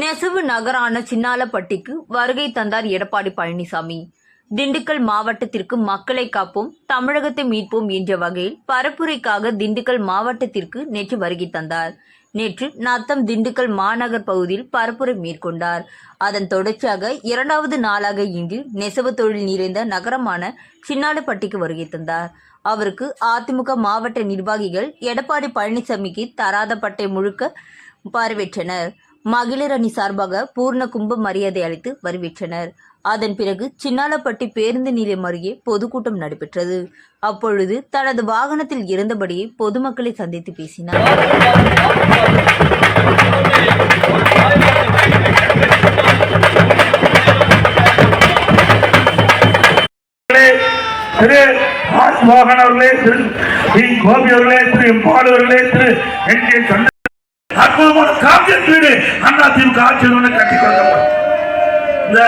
நெசவு நகரான சின்னாலப்பட்டிக்கு வருகை தந்தார் எடப்பாடி பழனிசாமி. திண்டுக்கல் மாவட்டத்திற்கு மக்களை காப்போம் தமிழகத்தை மீட்போம் என்ற வகையில் பரப்புரைக்காக திண்டுக்கல் மாவட்டத்திற்கு நேற்று வருகை தந்தார். நேற்று நத்தம் திண்டுக்கல் மாநகர் பகுதியில் பரப்புரை மேற்கொண்டார். அதன் தொடர்ச்சியாக இரண்டாவது நாளாக இன்று நெசவு தொழில் நிறைந்த நகரமான சின்னாலப்பட்டிக்கு வருகை தந்தார். அவருக்கு அதிமுக மாவட்ட நிர்வாகிகள் எடப்பாடி பழனிசாமிக்கு தராத பட்டை முழுக்க வரவேற்றனர். மகளிர் அணி சார்பாக பூர்ண கும்ப மரியாதை அளித்து வரவேற்றனர். அதன் பிறகு சின்னாலப்பட்டி பேருந்து நிலையம் அருகே பொதுக்கூட்டம் நடைபெற்றது. அப்பொழுது தனது வாகனத்தில் இருந்தபடியே பொதுமக்களை சந்தித்து பேசினார். திரு மோகன் அவர்களே திரு கோபி அவர்களே திரு எம் அவர்களே திரு என் கே அற்புதமான காவியம் வீடு அண்ணா திமுக ஆட்சியில் கட்டி கொடுக்கப்படும் இந்த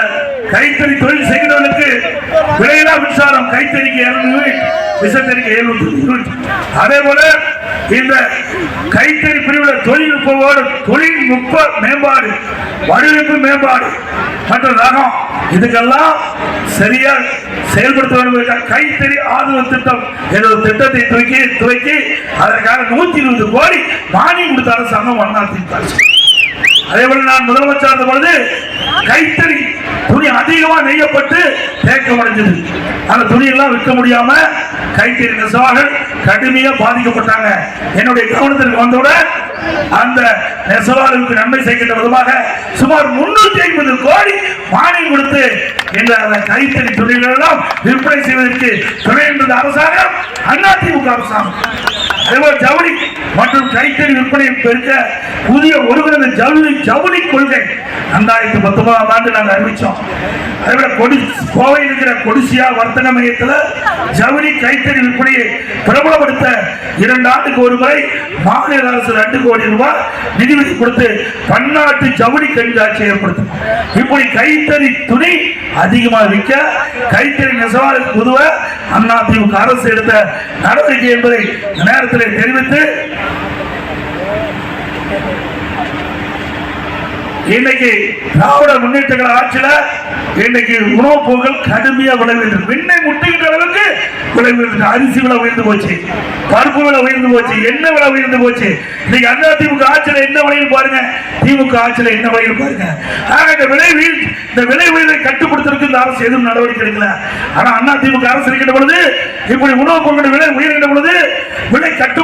கைத்தறி தொழில் செய்கிறவர்களுக்கு விலையில்லா மின்சாரம் கைத்தறிக்கு இருநூறு விசத்தறிக்கு எழுநூற்றி அதே போல இந்த கைத்தறி பிரிவுல தொழில்நுட்பவோடு தொழில்நுட்ப மேம்பாடு வடிவமைப்பு மேம்பாடு மற்றும் ரகம் இதுக்கெல்லாம் சரியா செயல்படுத்த வேண்டும் கைத்தறி ஆதரவு திட்டம். என்ற ஒரு திட்டத்தை துவக்கி துவக்கி அதற்காக நூத்தி இருபது கோடி மானியம் கொடுத்த அரசாங்கம் அண்ணா திமுக அதே போல நான் முதலமைச்சர் இருந்த பொழுது கைத்தறி துணி அதிகமா நெய்யப்பட்டு தேக்கம் அடைஞ்சது. அந்த துணி எல்லாம் விற்க முடியாம கைத்தறி நெசவாளர்கள் கடுமையா பாதிக்கப்பட்டாங்க. என்னுடைய கவனத்திற்கு வந்தவுடன் அந்த நெசவாளர்களுக்கு நன்மை செய்கின்ற விதமாக சுமார் முன்னூத்தி ஐம்பது கோடி மானியம் கொடுத்து இந்த அந்த கைத்தறி துணிகள் எல்லாம் விற்பனை செய்வதற்கு துணை இருந்தது அரசாங்கம் அதிமுக அரசாங்கம். அதேபோல் ஜவுளி மற்றும் கைத்தறி விற்பனை பெருக்க புதிய ஒருங்கிணைந்த ஜவுளி ஜவுளி கொள்கை ரெண்டாயிரத்தி பத்தொன்பதாம் ஆண்டு நாங்கள் அறிவிச்சோம். அதேபோல கொடி கோவையில் இருக்கிற கொடிசியா வர்த்தக மையத்தில் ஜவுளி கைத்தறி விற்பனையை பிரபலப்படுத்த இரண்டு ஆண்டுக்கு ஒரு முறை மாநில அரசு ரெண்டு கோடி ரூபாய் நிதி கொடுத்து பன்னாட்டு ஜவுளி கண்காட்சி ஏற்படுத்தும். இப்படி கைத்தறி துணி அதிகமாக விற்க கைத்தறி நெசவாளர் உதவ அண்ணா அரசு எடுத்த நடவடிக்கை என்பதை நேரத்தில் தெரிவித்து இன்னைக்கு திராவிட முன்னேற்ற ஆட்சியில இன்னைக்கு உணவுப் பொருட்கள் கடுமையா விளைவிட்டு விண்ணை முட்டுகின்ற அளவுக்கு விளைவிட்டு அரிசி விலை உயர்ந்து போச்சு பருப்பு விலை உயர்ந்து போச்சு எண்ணெய் விலை உயர்ந்து போச்சு. இன்னைக்கு அண்ணா திமுக ஆட்சியில என்ன விலைன்னு பாருங்க. திமுக ஆட்சியில என்ன விலைன்னு பாருங்க. ஆக இந்த விலை வீழ் இந்த விலை உயர்வை கட்டுப்படுத்துறதுக்கு இந்த அரசு எதுவும் நடவடிக்கை எடுக்கல. ஆனா அண்ணா திமுக அரசு இருக்கின்ற பொழுது இப்படி உணவுப் பொருட்கள் விலை உயர்கின்ற பொழுது விலை கட்டு